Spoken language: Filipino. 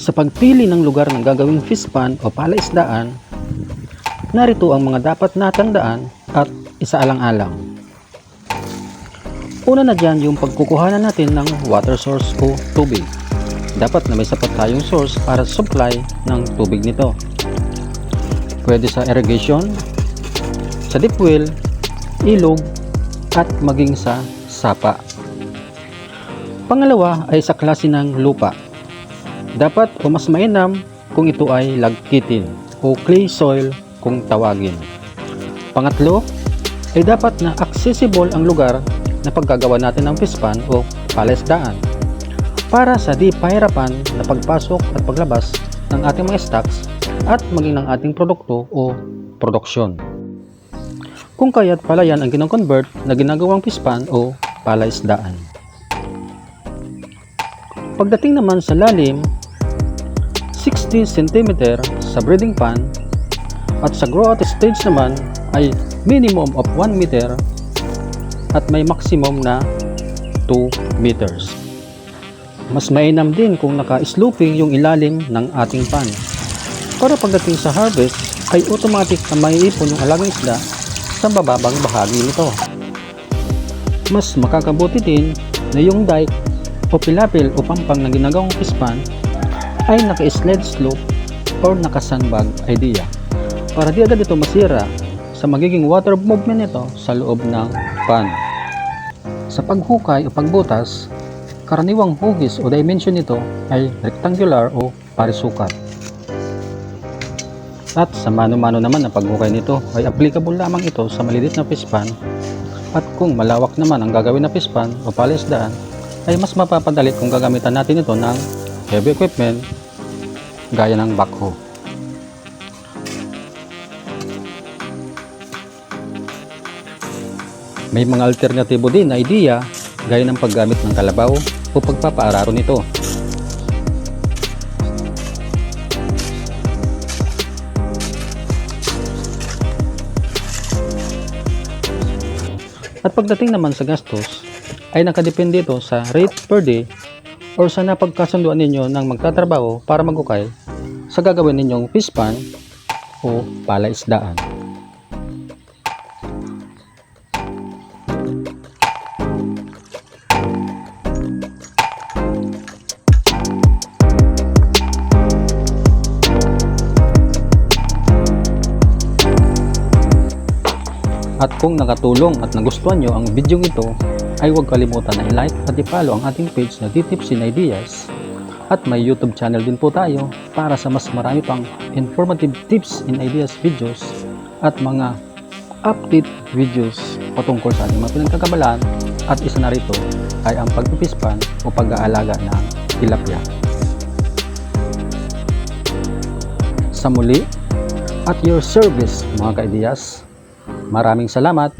Sa pagpili ng lugar ng gagawing fish pond o palaisdaan, narito ang mga dapat natandaan at isaalang-alang. Una na dyan yung pagkukuhanan natin ng water source o tubig. Dapat na may sapat tayong source para supply ng tubig nito. Pwede sa irrigation, sa deep well, ilog, at maging sa sapa. Pangalawa ay sa klase ng lupa. Dapat o mas mainam kung ito ay lagkitin o clay soil kung tawagin. Pangatlo ay dapat na accessible ang lugar na paggagawa natin ng fish pond o palaisdaan para sa di pahirapan na pagpasok at paglabas ng ating mga stocks at maging ng ating produkto o produksyon. Kung kaya't pala yan ang kinoconvert na ginagawang fish pond o palaisdaan. Pagdating naman sa lalim, 60 cm sa breeding pan at sa grow out stage naman ay minimum of 1 meter at may maximum na 2 meters. Mas mainam din kung naka-sloping yung ilalim ng ating pan. Para pagdating sa harvest ay automatic na maiipon yung alagang isda sa bababang bahagi nito. Mas makakabuti din na yung dike o pilapil o pampang na ginagawang fish pan ay naka-sled slope or naka-sandbag idea para di agad ito masira sa magiging water movement nito sa loob ng pan. Sa paghukay o pagbutas, karaniwang hugis o dimension nito ay rectangular o parisukat. At sa mano-mano naman na paghukay nito ay applicable lamang ito sa malilit na fish pan at kung malawak naman ang gagawin na fish pan o palisdaan ay mas mapapadali kung gagamitan natin ito ng heavy equipment gaya ng backhoe. May mga alternatibo din na idea gaya ng paggamit ng kalabaw o pagpapaararo nito. At pagdating naman sa gastos, ay nakadepende ito sa rate per day or sa napagkasunduan ninyo ng magtatrabaho para magukay sa gagawin ninyong fish pan o palaisdaan. At kung nakatulong at nagustuhan nyo ang video ito, ay huwag kalimutan na i-like at i-follow ang ating page na D-Tips and Ideas. At may YouTube channel din po tayo para sa mas marami pang informative tips and ideas videos at mga update videos patungkol sa ating mga pinagkakabalaan at isa na rito ay ang pagpipispan o pag-aalaga ng tilapia. Sa muli, at your service mga kaidiyas, Maraming salamat